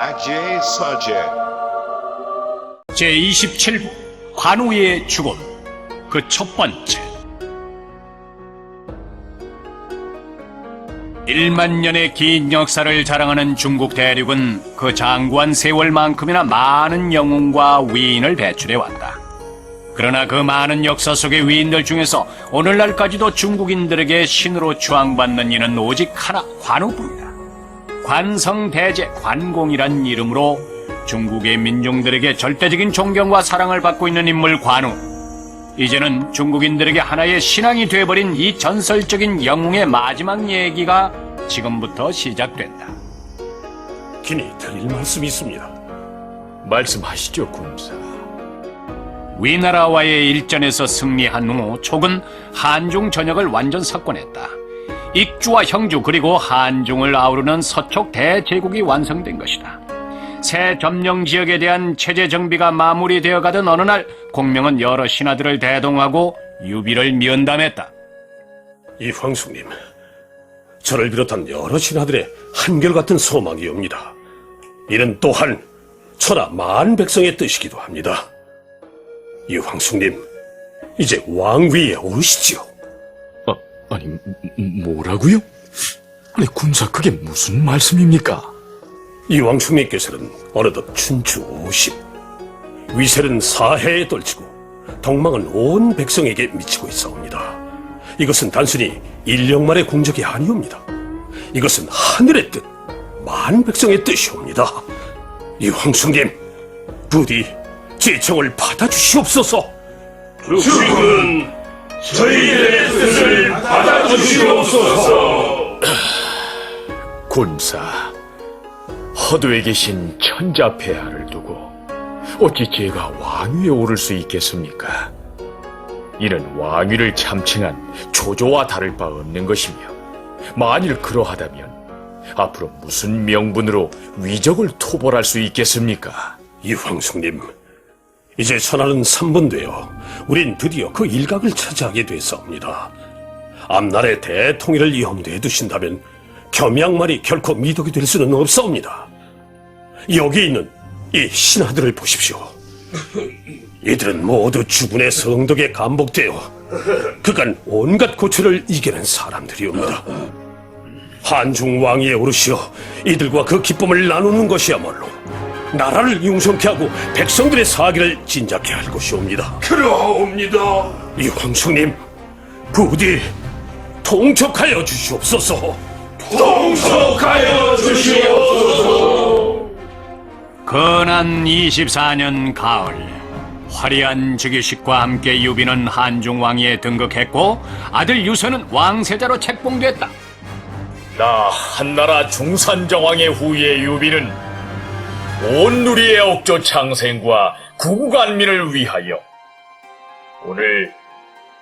Ajay Sajay. 제27부 관우의 죽음 그 첫 번째 1만 년의 긴 역사를 자랑하는 중국 대륙은 그 장구한 세월만큼이나 많은 영웅과 위인을 배출해 왔다. 그러나 그 많은 역사 속의 위인들 중에서 오늘날까지도 중국인들에게 신으로 추앙받는 이는 오직 하나 관우뿐이다. 관성대제 관공이란 이름으로 중국의 민중들에게 절대적인 존경과 사랑을 받고 있는 인물 관우. 이제는 중국인들에게 하나의 신앙이 되어버린 이 전설적인 영웅의 마지막 얘기가 지금부터 시작된다. 긴히 드릴 말씀이 있습니다. 말씀하시죠, 군사. 위나라와의 일전에서 승리한 후 촉은 한중 전역을 완전 석권했다. 익주와 형주 그리고 한중을 아우르는 서촉 대제국이 완성된 것이다. 새 점령 지역에 대한 체제 정비가 마무리되어 가던 어느 날 공명은 여러 신하들을 대동하고 유비를 면담했다. 이 황숙님, 저를 비롯한 여러 신하들의 한결같은 소망이옵니다. 이는 또한 천하 만 백성의 뜻이기도 합니다. 이 황숙님, 이제 왕위에 오르시지요. 아, 아니, 뭐- 뭐라고요? 아니, 군사 그게 무슨 말씀입니까? 이 왕숙님께서는 어느덧 춘추 50, 위셀은 사해에 떨치고 덕망은 온 백성에게 미치고 있사옵니다. 이것은 단순히 일령만의 공적이 아니옵니다. 이것은 하늘의 뜻, 만 백성의 뜻이옵니다. 이 황숙님, 부디 제 청을 받아주시옵소서. 주군, 저희의 뜻을 받아주시옵소서. 군사, 허도에 계신 천자폐하를 두고 어찌 제가 왕위에 오를 수 있겠습니까? 이는 왕위를 참칭한 조조와 다를 바 없는 것이며 만일 그러하다면 앞으로 무슨 명분으로 위적을 토벌할 수 있겠습니까? 이황숙님, 이제 천하는 3분 되어 우린 드디어 그 일각을 차지하게 됐사옵니다. 앞날의 대통일을 염두에 두신다면 겸양말이 결코 미덕이 될 수는 없사옵니다. 여기 있는 이 신하들을 보십시오. 이들은 모두 주군의 성덕에 감복되어 그간 온갖 고초를 이겨낸 사람들이옵니다. 한중 왕위에 오르시어 이들과 그 기쁨을 나누는 것이야말로 나라를 융성케 하고 백성들의 사기를 진작케 할 것이옵니다. 그러옵니다. 이 황숙님, 부디 통촉하여 주시옵소서. 통촉하여 주시옵소서. 근한 24년 가을 화려한 즉위식과 함께 유비는 한중 왕위에 등극했고 아들 유서는 왕세자로 책봉됐다. 나 한나라 중산정왕의 후예 유비는 온 누리의 옥조 창생과 구국안민을 위하여 오늘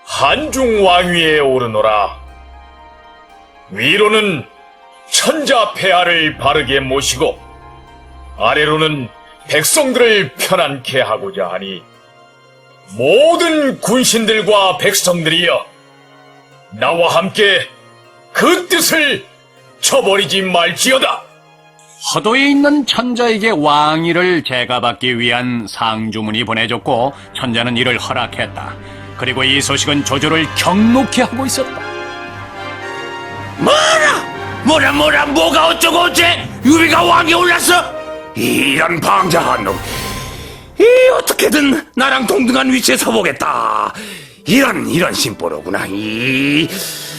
한중 왕위에 오르노라. 위로는 천자 폐하를 바르게 모시고 아래로는 백성들을 편안케 하고자 하니 모든 군신들과 백성들이여 나와 함께 그 뜻을 쳐버리지 말지어다. 허도에 있는 천자에게 왕위를 제가받기 위한 상주문이 보내졌고 천자는 이를 허락했다. 그리고 이 소식은 조조를 경록해 하고 있었다. 뭐라? 뭐라 뭐라 뭐가 어쩌고 어째? 유비가 왕에 올랐어? 이런 방자한 놈. 이 어떻게든 나랑 동등한 위치에 서보겠다. 이런 이런 심보로구나. 이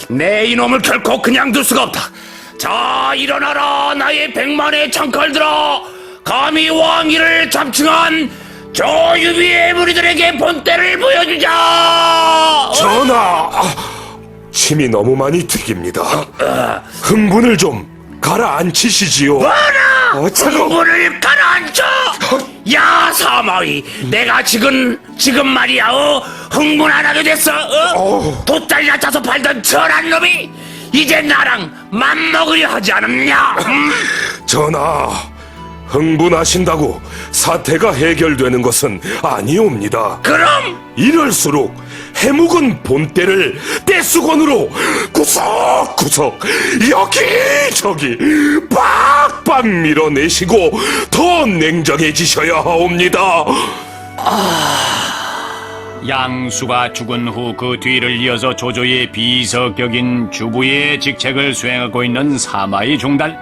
내 이놈을 결코 그냥 둘 수가 없다. 자 일어나라 나의 백만의 창칼들아 감히 왕위를 참칭한 저 유비의 무리들에게 본때를 보여주자. 전하, 침이 너무 많이 튀깁니다. 흥분을 좀 가라앉히시지요. 흥분을 가라앉혀! 야 사마위 내가 지금 지금 말이야 어? 흥분 안 하게 됐어 어? 돗자리 낮춰서 팔던 저란 놈이 이제 나랑 맘먹으려 하지 않았냐 음? 전하, 흥분하신다고 사태가 해결되는 것은 아니옵니다. 그럼 이럴수록 해묵은 본때를 떼수건으로 구석구석 여기저기 빡빡 밀어내시고 더 냉정해지셔야 하옵니다. 양수가 죽은 후 그 뒤를 이어서 조조의 비서격인 주부의 직책을 수행하고 있는 사마의 종달.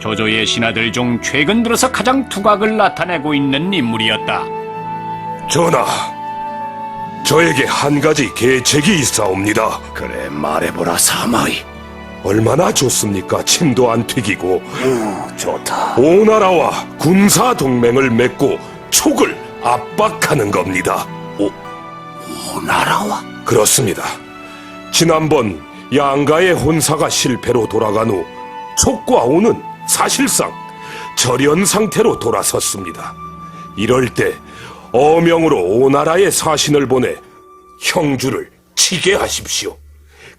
조조의 신하들 중 최근 들어서 가장 두각을 나타내고 있는 인물이었다. 전하, 저에게 한 가지 계책이 있사옵니다. 그래 말해보라 사마이. 얼마나 좋습니까? 침도 안 튀기고 좋다. 오나라와 군사 동맹을 맺고 촉을 압박하는 겁니다. 오 나라와 그렇습니다. 지난번 양가의 혼사가 실패로 돌아간 후 촉과 오는 사실상 절연 상태로 돌아섰습니다. 이럴 때 어명으로 오나라의 사신을 보내 형주를 치게 하십시오.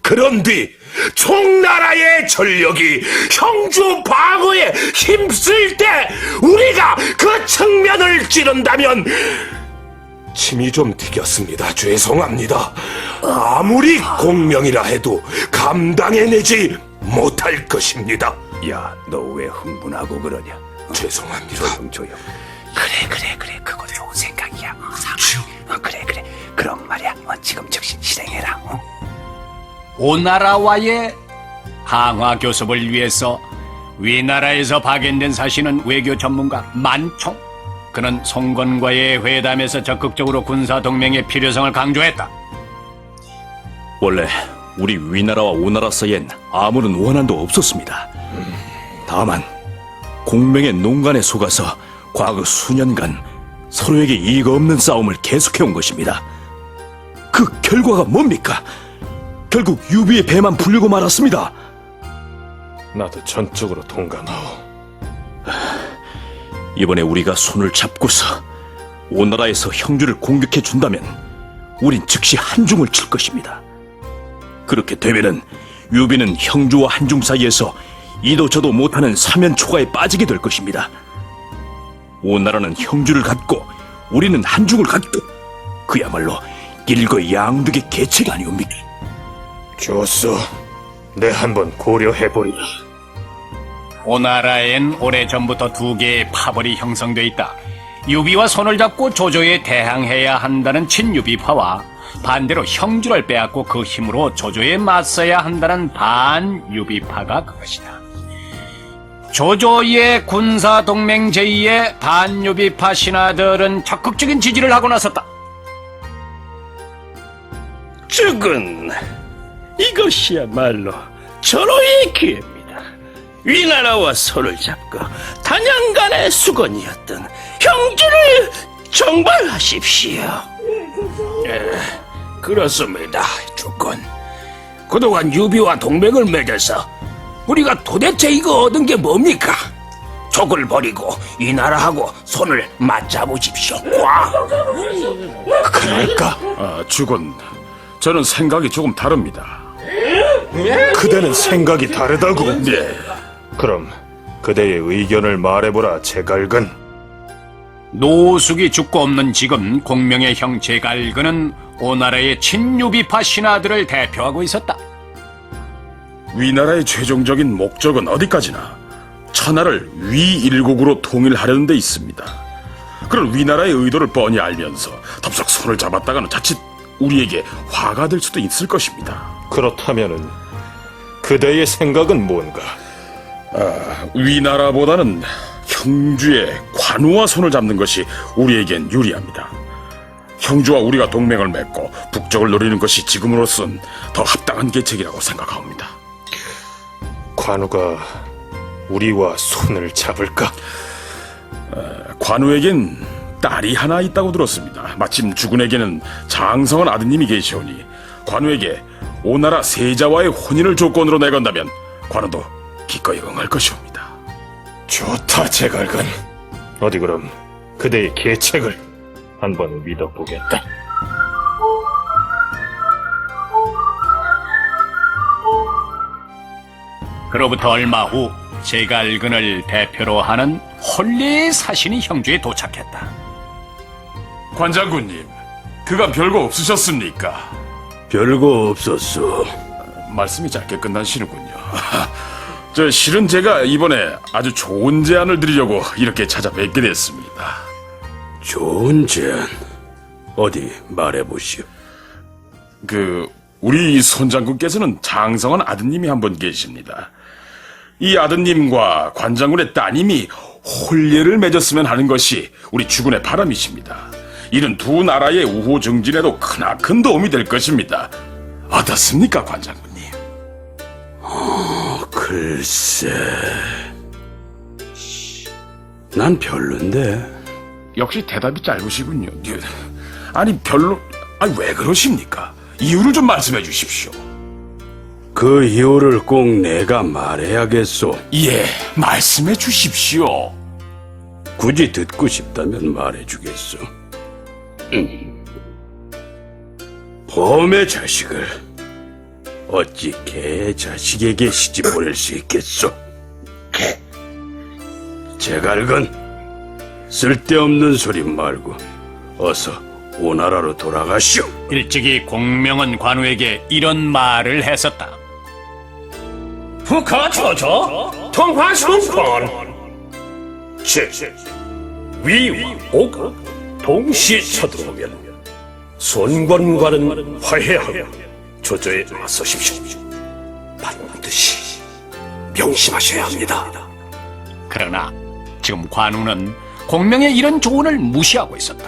그런 뒤 총나라의 전력이 형주 방어에 힘쓸 때 우리가 그 측면을 찌른다면 침이 좀 튀겼습니다. 죄송합니다. 아무리 공명이라 해도 감당해내지 못할 것입니다. 야 너 왜 흥분하고 그러냐? 죄송합니다. 조용 조용. 그래 그래 그래 그거 좋은 생각이야. 어. 어, 그래 그래. 그럼 말이야. 어, 지금 즉시 실행해라. 어? 오나라와의 항화 교섭을 위해서 위나라에서 파견된 사신은 외교 전문가 만총. 그는 송건과의 회담에서 적극적으로 군사 동맹의 필요성을 강조했다. 원래 우리 위나라와 오나라 사이엔 아무런 원한도 없었습니다. 다만 공명의 농간에 속아서 과거 수년간 서로에게 이익 없는 싸움을 계속해온 것입니다. 그 결과가 뭡니까? 결국 유비의 배만 불리고 말았습니다. 나도 전적으로 동감하오. 이번에 우리가 손을 잡고서 오나라에서 형주를 공격해 준다면 우린 즉시 한중을 칠 것입니다. 그렇게 되면은 유비는 형주와 한중 사이에서 이도 저도 못하는 사면 초가에 빠지게 될 것입니다. 오나라는 형주를 갖고 우리는 한중을 갖고 그야말로 일거 양득의 계책 아니옵니까? 좋소. 내 한번 고려해보리라. 오나라엔 오래전부터 두 개의 파벌이 형성돼 있다. 유비와 손을 잡고 조조에 대항해야 한다는 친유비파와 반대로 형주를 빼앗고 그 힘으로 조조에 맞서야 한다는 반유비파가 그것이다. 조조의 군사 동맹 제의에 반유비파 신하들은 적극적인 지지를 하고 나섰다. 죽은 이것이야말로 절호의 기회입니다. 위나라와 손을 잡고 단양간의 수건이었던 형제를 정발하십시오. 예, 그렇습니다, 주건. 그동안 유비와 동맹을 맺어서 우리가 도대체 이거 얻은 게 뭡니까? 족을 버리고 이 나라하고 손을 맞잡으십시오. 꽉! 그럴까? 아, 죽은 저는 생각이 조금 다릅니다. 그대는 생각이 다르다고. 네. 그럼 그대의 의견을 말해보라, 제갈근. 노숙이 죽고 없는 지금 공명의 형 제갈근은 오나라의 친유비파 신하들을 대표하고 있었다. 위나라의 최종적인 목적은 어디까지나 천하를 위일국으로 통일하려는 데 있습니다. 그런 위나라의 의도를 뻔히 알면서 덥석 손을 잡았다가는 자칫 우리에게 화가 될 수도 있을 것입니다. 그렇다면은 그대의 생각은 뭔가? 위나라보다는 형주의 관우와 손을 잡는 것이 우리에겐 유리합니다. 형주와 우리가 동맹을 맺고 북적을 노리는 것이 지금으로선 더 합당한 계책이라고 생각합니다. 관우가 우리와 손을 잡을까? 관우에겐 딸이 하나 있다고 들었습니다. 마침 주군에게는 장성한 아드님이 계시오니 관우에게 오나라 세자와의 혼인을 조건으로 내건다면 관우도 기꺼이 응할 것이옵니다. 좋다, 제갈근. 어디 그럼 그대의 계책을 한번 믿어보겠다. 그로부터 얼마 후 제갈근을 대표로 하는 홀리의 사신이 형주에 도착했다. 관장군님, 그간 별거 없으셨습니까? 별거 없었어. 말씀이 짧게 끝나시는군요. 저 실은 제가 이번에 아주 좋은 제안을 드리려고 이렇게 찾아뵙게 됐습니다. 좋은 제안. 어디 말해보시오. 그 우리 손장군께서는 장성한 아드님이 한 분 계십니다. 이 아드님과 관장군의 따님이 혼례를 맺었으면 하는 것이 우리 주군의 바람이십니다. 이는 두 나라의 우호 정진에도 크나큰 도움이 될 것입니다. 어떻습니까, 관장군님? 글쎄. 난 별론데. 역시 대답이 짧으시군요. 예. 아니 별로 아니 왜 그러십니까? 이유를 좀 말씀해 주십시오. 그 이유를 꼭 내가 말해야겠소. 예, 말씀해 주십시오. 굳이 듣고 싶다면 말해주겠소. 음. 범의 자식을 어찌 개 자식에게 시집 보낼 수 있겠소? 제갈건 쓸데없는 소리 말고 어서 오나라로 돌아가시오. 일찍이 공명은 관우에게 이런 말을 했었다. 부카초조 통화성권 제 위와 옥 동시에 쳐들어오면 손권과는 화해하고 조조에 나서십시오. 반드시 명심하셔야 합니다. 그러나 지금 관우는 공명의 이런 조언을 무시하고 있었다.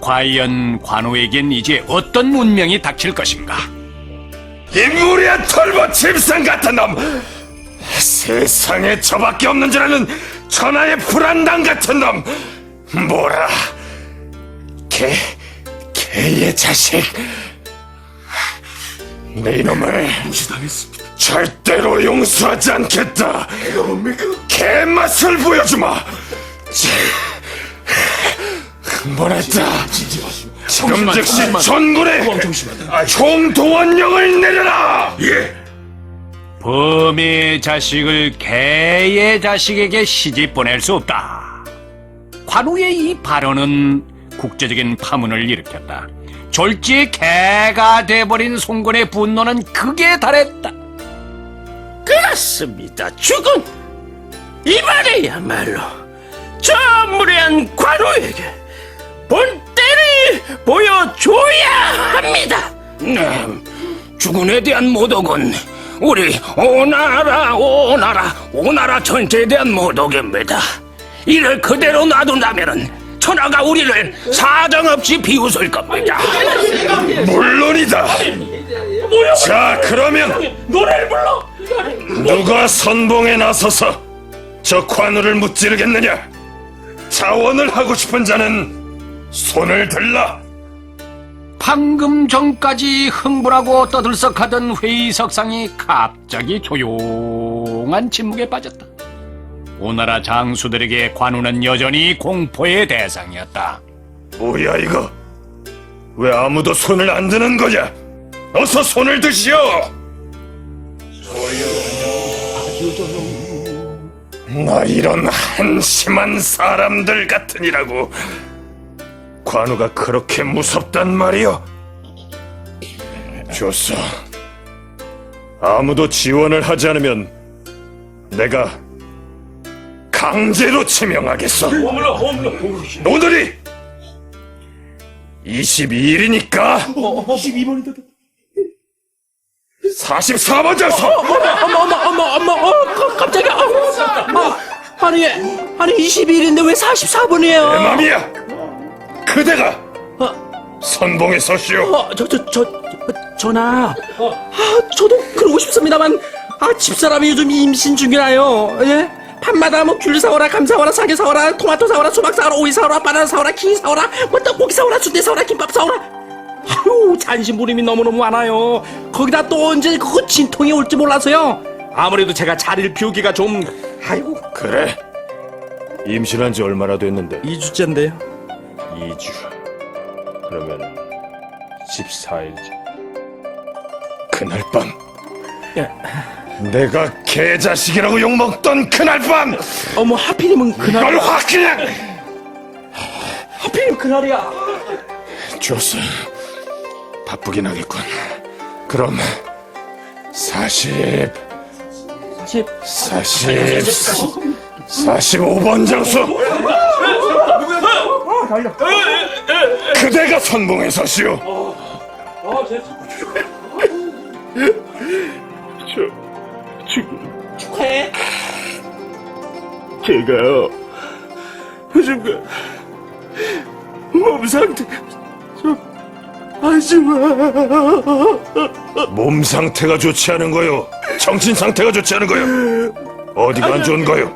과연 관우에겐 이제 어떤 운명이 닥칠 것인가? 인물이야 털보 짐승 같은 놈! 세상에 저밖에 없는 줄 아는 천하의 불안당 같은 놈! 뭐라? 개 개의 자식 내 이놈을 절대로 용서하지 않겠다. 개맛을 보여주마. 흥분했다? 지금 즉시 전군에 총동원령을 내려라! 예. 범의 자식을 개의 자식에게 시집 보낼 수 없다. 관우의 이 발언은 국제적인 파문을 일으켰다. 졸지에 개가 돼버린 송건의 분노는 극에 달했다. 그렇습니다. 죽은 이 말이야말로 저 무례한 관우에게 본때를 보여줘야 합니다. 네, 죽은에 대한 모독은 우리 오나라 오나라 오나라 전체에 대한 모독입니다. 이를 그대로 놔둔다면은 천하가 우리를 사정없이 비웃을 겁니다. 물론이다 자 그러면 노래를 불러. 누가 선봉에 나서서 저 관우를 무찌르겠느냐 자원을 하고 싶은 자는 손을 들라 방금 전까지 흥분하고 떠들썩하던 회의석상이 갑자기 조용한 침묵에 빠졌다. 오나라 장수들에게 관우는 여전히 공포의 대상이었다. 뭐야 이거? 왜 아무도 손을 안 드는 거냐? 어서 손을 드시오! 나 이런 한심한 사람들 같으니라고. 관우가 그렇게 무섭단 말이오? 좋소. 아무도 지원을 하지 않으면 내가 강제로 지명하겠어 오늘이 22일이니까 22번이다 44번 장소 어머 어머 어머 어머 어 깜- 깜짝이야. 어, 아, 아니 아니 21인데 왜 44분이에요? 내 맘이야 그대가 선봉에 서시오 어, 저, 저, 저, 전하. 아, 저도 그러고 싶습니다만, 아, 집사람이 요즘 임신 중이라요. 예? 밤마다 뭐 귤 사오라, 감 사오라, 사계 사오라, 토마토 사오라, 수박 사오라, 오이 사오라, 바나나 사오라, 키 사오라, 뭐 떡볶이 사오라, 순대 사오라, 김밥 사오라. 아유, 잔심부림이 너무너무 많아요. 거기다 또 언제 그거 진통이 올지 몰라서요. 아무래도 제가 자리를 비우기가 좀, 아이고. 그래 임신한 지 얼마나 됐는데 2주째인데요. 2주 그러면 14일째 그날 밤 예. 내가 개자식이라고 욕먹던 그날 밤 어머, 하필이면 그날, 널확 그냥 하필이면 그날이야. 좋소 바쁘긴 하겠군 그럼 40 40 40 45번 장수 그대가 선봉에 서시오 축하해 제가요. 요즘 그, 몸 상태, 좀, 아쉬워. 몸 상태가 좋지 않은 거요 정신 상태가 좋지 않은 거요 어디가 안 좋은 거요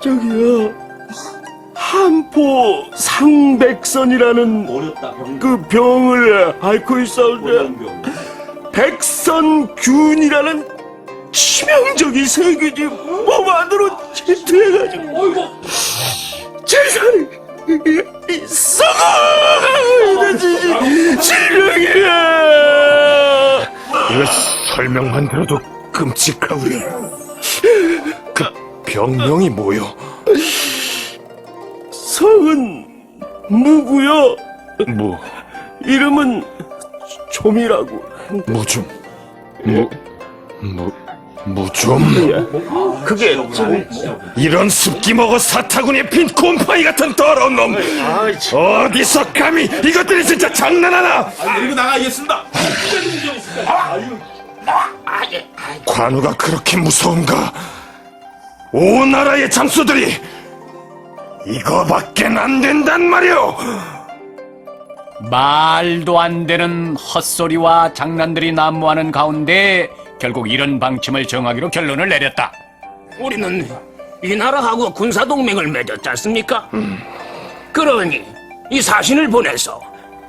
저기요. 한포 상백선이라는 그 병을 앓고 있었는데, 백선균이라는 치명적인 세균이 몸 안으로 침투해가지고, 재산이 썩어! 질병이야! 이거 설명만 들어도 끔찍하구려 그 병명이 뭐요 성은 무고요. 뭐 이름은 좀이라고. 무좀 무, 무, 무좀. 그게 좀 이런 습기 먹어 사타구니에 핀 곰팡이 같은 더러운 놈. 어디서 감히? 이것들이 진짜 장난하나? 그리고 나가겠습니다. 관우가 그렇게 무서운가? 오 나라의 장수들이 이거밖엔 안 된단 말이오! 말도 안 되는 헛소리와 장난들이 난무하는 가운데 결국 이런 방침을 정하기로 결론을 내렸다. 우리는 이 나라하고 군사 동맹을 맺었지 않습니까? 그러니 이 사신을 보내서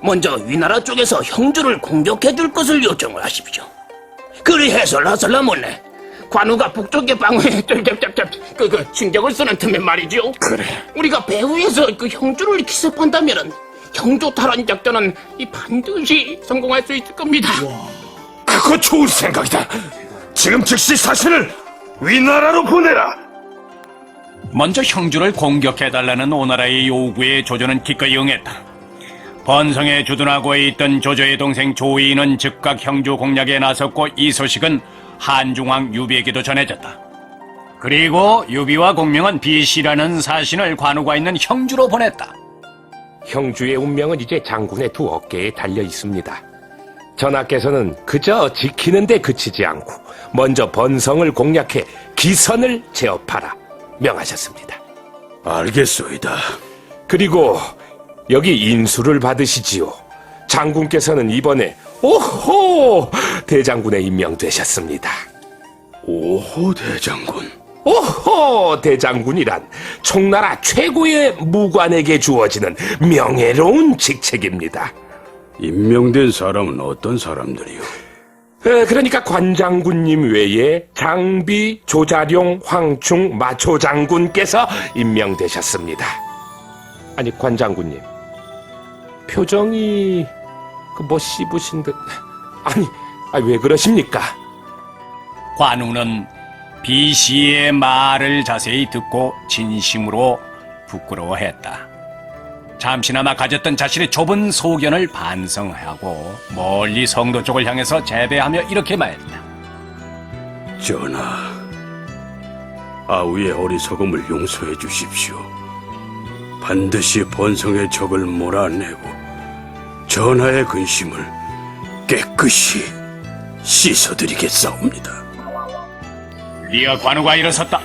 먼저 위나라 쪽에서 형주를 공격해 줄 것을 요청을 하십시오. 그리해서 라슬라몰래 관우가 북쪽의 방어에 쩔쩔쩔쩔 그, 그 신경을 쓰는 틈에 말이죠. 그래. 우리가 배후에서 그 형주를 기습한다면은 형주 탈환 작전은 이 반드시 성공할 수 있을 겁니다. 그거 좋은 생각이다 지금 즉시 사신을 위나라로 보내라 먼저 형주를 공격해달라는 오나라의 요구에 조조는 기꺼이 응했다. 번성에 주둔하고 있던 조조의 동생 조이는 즉각 형주 공략에 나섰고 이 소식은 한중왕 유비에게도 전해졌다. 그리고 유비와 공명은 비시라는 사신을 관우가 있는 형주로 보냈다. 형주의 운명은 이제 장군의 두 어깨에 달려 있습니다. 전하께서는 그저 지키는 데 그치지 않고 먼저 번성을 공략해 기선을 제압하라 명하셨습니다. 알겠소이다. 그리고 여기 인수를 받으시지요. 장군께서는 이번에 오호 대장군에 임명되셨습니다. 오호 대장군. 오호 대장군이란 총나라 최고의 무관에게 주어지는 명예로운 직책입니다. 임명된 사람은 어떤 사람들이요? 에, 그러니까 관장군님 외에 장비, 조자룡, 황충, 마초 장군께서 임명되셨습니다. 아니 관장군님 표정이 그뭐 씹으신 듯 아니 아, 왜 그러십니까? 관우는 비시의 말을 자세히 듣고 진심으로 부끄러워했다. 잠시나마 가졌던 자신의 좁은 소견을 반성하고 멀리 성도 쪽을 향해서 재배하며 이렇게 말했다. 전하, 아우의 어리석음을 용서해 주십시오. 반드시 번성의 적을 몰아내고 전하의 근심을 깨끗이 씻어드리겠사옵니다. 리어 관우가 일어섰다.